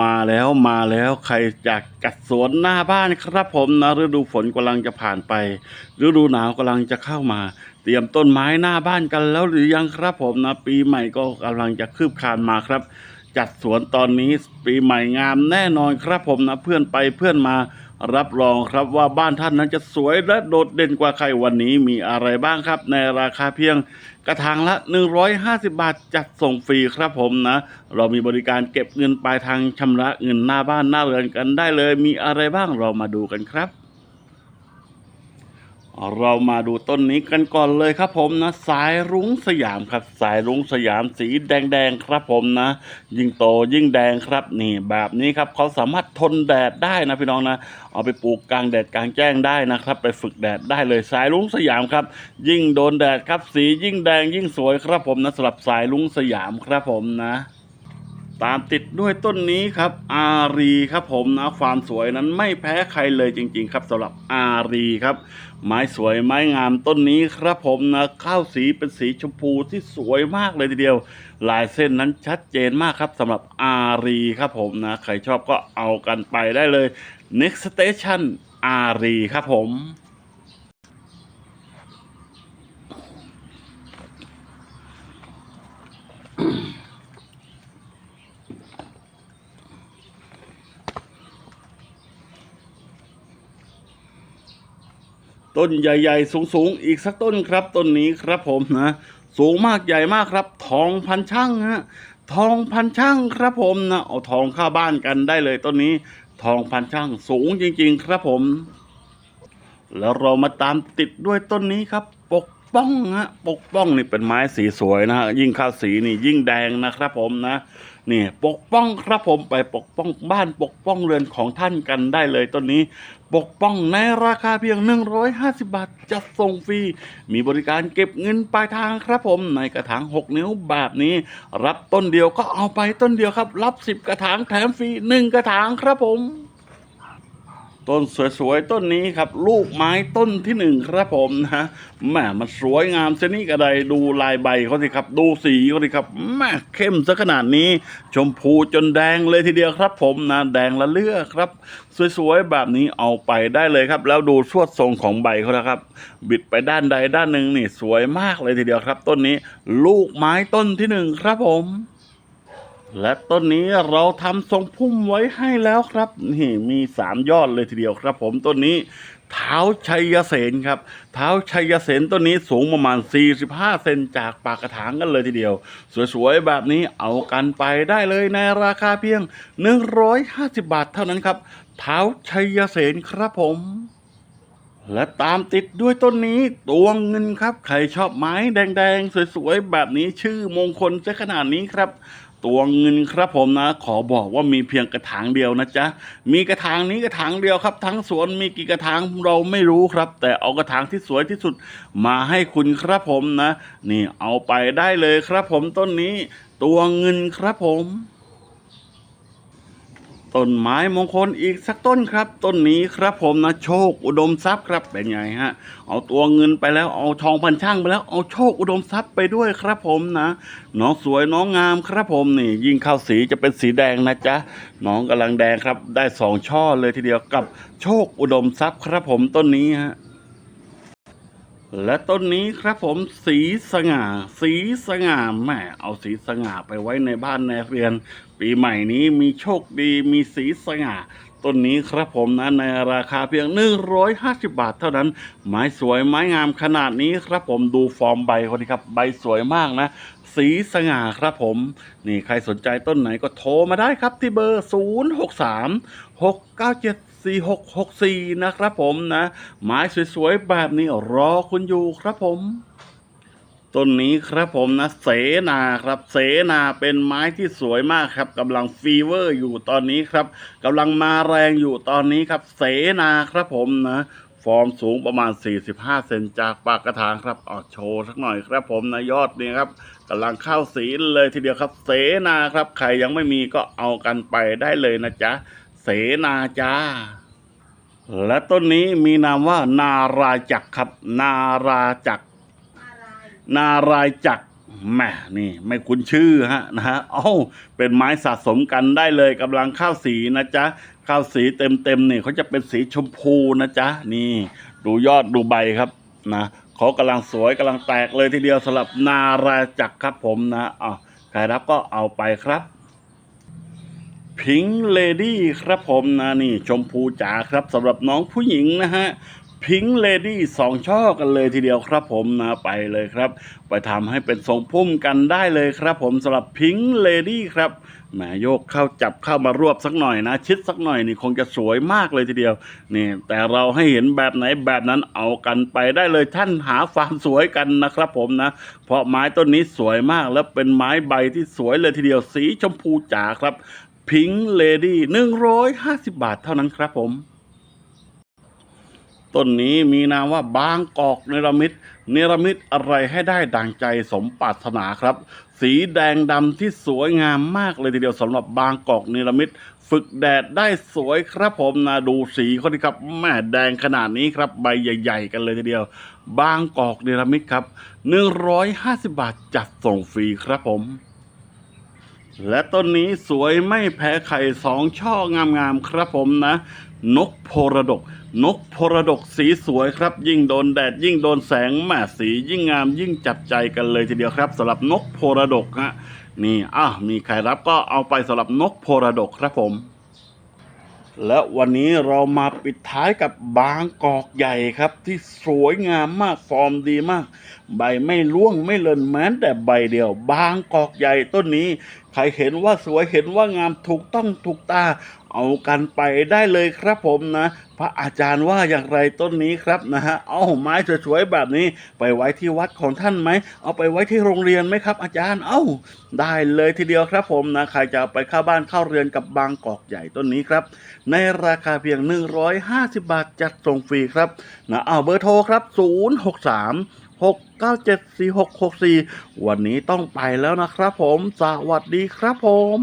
มาแล้วมาแล้วใครอยากกัดสวนหน้าบ้านครับผมนะฤดูฝนกำลังจะผ่านไปฤดูหนาวกำลังจะเข้ามา เตรียมต้นไม้หน้าบ้านกันแล้วหรือยังครับผมนะ ปีใหม่ก็กำลังจะคืบคลานมาครับ จัดสวนตอนนี้ปีใหม่งามแน่นอนครับผมนะเพื่อนไปเพื่อนมา รับรองครับว่าบ้านท่านนั้นจะสวยและโดดเด่นกว่าใครวันนี้มีอะไรบ้างครับ ในราคาเพียงกระถางละ 150 บาทจัดส่งฟรีครับผมนะ เรามีบริการเก็บเงินปลายทางชำระเงินหน้าบ้านหน้าเรือนกันได้เลย มีอะไรบ้างเรามาดูกันครับ เรามาดูต้นนี้กันก่อนเลยครับผมนะ สายรุ้งสยามครับ สายรุ้งสยามสีแดงๆครับผมนะ ยิ่งโตยิ่งแดงครับนี่แบบนี้ครับเขาสามารถทนแดดได้นะพี่น้องนะ เอาไปปลูกกลางแดดกลางแจ้งได้นะครับ ไปฝึกแดดได้เลยสายรุ้งสยามครับ ยิ่งโดนแดดครับสียิ่งแดงยิ่งสวยครับผมนะสำหรับสายรุ้งสยามครับผมนะ ตามติดด้วยต้นนี้ครับอารีครับผมนะความสวยนั้นไม่แพ้ใครเลยจริง ๆ ครับสำหรับอารีครับ ไม้สวยไม้งามต้นนี้ครับผมนะข้าวสีเป็นสีชมพูที่สวยมากเลยทีเดียว ลายเส้นนั้นชัดเจนมากครับสำหรับอารีครับผมนะใครชอบก็เอากันไปได้เลย next station อารีครับผม ต้นใหญ่ๆ สูงๆ อีกสักต้นครับ ต้นนี้ครับผมนะ สูงมากใหญ่มากครับ ทองพันช่างฮะทองพันช่างครับผมนะเอาทองเข้าบ้านกันได้เลยต้นนี้ ทองพันช่างสูงจริง ๆ ครับผม แล้วเรามาตามติดด้วยต้นนี้ครับปกป้องฮะปกป้องนี่เป็นไม้สีสวยนะฮะยิ่งข้าวสีนี่ยิ่งแดงนะครับผมนะ นี่ปกป้องครับผมไปปกป้องบ้านปกป้องเรือนของท่านกันได้เลยต้นนี้ ปกป้องในราคาเพียง 150 บาทจะส่งฟรี มีบริการเก็บเงินปลายทางครับผมในกระถาง 6 นิ้วแบบนี้ รับต้นเดียวก็เอาไปต้นเดียวครับ รับ 10 กระถางแถมฟรี1กระถางครับผม ต้นสวยๆต้นนี้ครับ ลูกไม้ต้นที่หนึ่งครับผมนะแหมมันสวยงามเสนี่กระไดดูลายใบเขาสิครับ ดูสีเขาสิครับแหมเข้มซะขนาดนี้ ชมพูจนแดงเลยทีเดียวครับผมนะแดงละเลือกครับ สวยๆแบบนี้เอาไปได้เลยครับ แล้วดูสวดทรงของใบเขานะครับ บิดไปด้านใดด้านหนึ่งนี่สวยมากเลยทีเดียวครับ ต้นนี้ ลูกไม้ต้นที่หนึ่งครับผม และต้นนี้เราทำทรงพุ่มไว้ให้แล้วครับนี่มีสามยอดเลยทีเดียวครับ ผมต้นนี้เท้าชัยเสนครับเท้าชัยเสนต้นนี้สูงประมาณ 45 เซนจากปากกระถางกันเลยทีเดียว สวยๆ แบบนี้เอากันไปได้เลยในราคาเพียง 150 บาทเท่านั้นครับเท้าชัยเสนครับผมและตามติดด้วยต้นนี้ตัวเงินครับ ใครชอบไม้แดงๆ สวยๆ แบบนี้ชื่อมงคลจะขนาดนี้ครับ ตัวเงินครับผมนะ ขอบอกว่ามีเพียงกระถางเดียวนะจ๊ะมีกระถางนี้กระถางเดียวครับ ทั้งสวนมีกี่กระถางเราไม่รู้ครับ แต่เอากระถางที่สวยที่สุดมาให้คุณครับผมนะ นี่เอาไปได้เลยครับผมต้นนี้ ตัวเงินครับผม ต้นไม้มงคลอีกสักต้นครับ ต้นนี้ครับผมนะโชคอุดมทรัพย์ครับเป็นไงฮะเอาตัวเงินไปแล้วเอาทองพันช่างไปแล้วเอาโชคอุดมทรัพย์ไปด้วยครับผมนะน้องสวยน้องงามครับผมนี่ ยิ่งเข้าสีจะเป็นสีแดงนะจ๊ะน้องกำลังแดงครับ ได้สองช่อเลยทีเดียวกับโชคอุดมทรัพย์ครับผมต้นนี้ฮะ และต้นนี้ครับผมสีสง่า สีสง่าแหมเอาสีสง่าไปไว้ในบ้านในเรือน ปีใหม่นี้มีโชคดีมีสีสง่าต้นนี้ครับผมนะในราคาเพียง 150 บาทเท่านั้น ไม้สวยไม้งามขนาดนี้ครับผมดูฟอร์มใบเขาดีครับ ใบสวยมากนะ สีสง่าครับผม นี่ใครสนใจต้นไหนก็โทรมาได้ครับที่เบอร์ 063 697 4664 นะครับผมนะไม้สวยๆ แบบนี้รอคุณอยู่ครับผม ต้นนี้ครับผมนะ เสนาครับ เสนาเป็นไม้ที่สวยมากครับกำลังฟีเวอร์อยู่ตอนนี้ครับกำลังมาแรงอยู่ตอนนี้ครับ เสนาครับผมนะฟอร์มสูงประมาณ 45 เซนจากปากกระถางครับเอโชว์สักหน่อยครับผมนะยอดนี่ครับกำลังเข้าสีเลยทีเดียวครับ เสนาครับ ใครยังไม่มีก็เอากันไปได้เลยนะจ๊ะ เสนาจา และต้นนี้มีนามว่านาราจักครับ นาราจัก นารายจักแหม่นี่ไม่คุ้นชื่อฮะนะฮะเอ้าเป็นไม้สะสมกันได้เลยกำลังข้าวสีนะจ๊ะข้าวสีเต็มเต็มๆนี่เขาจะเป็นสีชมพูนะจ๊ะนี่ ดูยอดดูใบครับนะเขากำลังสวยกำลังแตกเลยทีเดียวสำหรับนาราจักครับผมนะอะใครรับก็เอาไปครับ พิงเลดี้ครับผมนะนี่ชมพูจ๋าครับสำหรับน้องผู้หญิงนะฮะพิงเลดี้สองช่อกันเลยทีเดียวครับผมนะไปเลยครับ ไปทำให้เป็นทรงพุ่มกันได้เลยครับผมสำหรับพิงเลดี้ครับแหมโยกเข้าจับเข้ามารวบสักหน่อยนะ ชิดสักหน่อยนี่คงจะสวยมากเลยทีเดียวนี่แต่เราให้เห็นแบบไหนแบบนั้นเอากันไปได้เลยท่านหาความสวยกันนะครับผมนะ เพราะไม้ต้นนี้สวยมากและเป็นไม้ใบที่สวยเลยทีเดียวสีชมพูจ๋าครับ พิงเลดี้หนึ่งร้อยห้าสิบบาทเท่านั้นครับผม ต้นนี้มีนามว่าบางกอกเนรมิตเนรมิตอะไรให้ได้ดังใจสมปรารถนาครับ สีแดงดำที่สวยงามมากเลยทีเดียวสำหรับบางกอกเนรมิตฝึกแดดได้สวยครับผมนะดูสีเขาดิครับแม่แดงขนาดนี้ครับ ใบใหญ่ ๆ กันเลยทีเดียว บางกอกเนรมิตครับ 150 บาทจัดส่งฟรีครับผม และต้นนี้สวยไม่แพ้ไข่สองช่องามๆครับผมนะ นกโพระดก นกโพระดกสีสวยครับ ยิ่งโดนแดดยิ่งโดนแสงแม่สียิ่งงามยิ่งจับใจกันเลยทีเดียวครับสำหรับนกโพระดกฮะนี่อะมีใครรับก็เอาไปสำหรับนกโพระดกครับผมและวันนี้เรามาปิดท้ายกับบางกอกใหญ่ครับ ที่สวยงามมากฟอร์มดีมาก ใบไม่ร่วงไม่เลินแม้แต่ใบเดียว บางกอกใหญ่ต้นนี้ ใครเห็นว่าสวยเห็นว่างามถูกต้องถูกตา เอากันไปได้เลยครับผมนะ พระอาจารย์ว่าอย่างไรต้นนี้ครับนะฮะเอาไม้สวยๆแบบนี้ ไปไว้ที่วัดของท่านไหม เอาไปไว้ที่โรงเรียนไหมครับ อาจารย์เอ้า ได้เลยทีเดียวครับผมนะใครจะไปเข้าบ้านเข้าเรือนกับบางกอกใหญ่ต้นนี้ครับ ในราคาเพียง 150 บาทจัดส่งฟรีครับนะเอาเบอร์โทรครับ 063 6974664วันนี้ต้องไปแล้วนะครับผม สวัสดีครับผม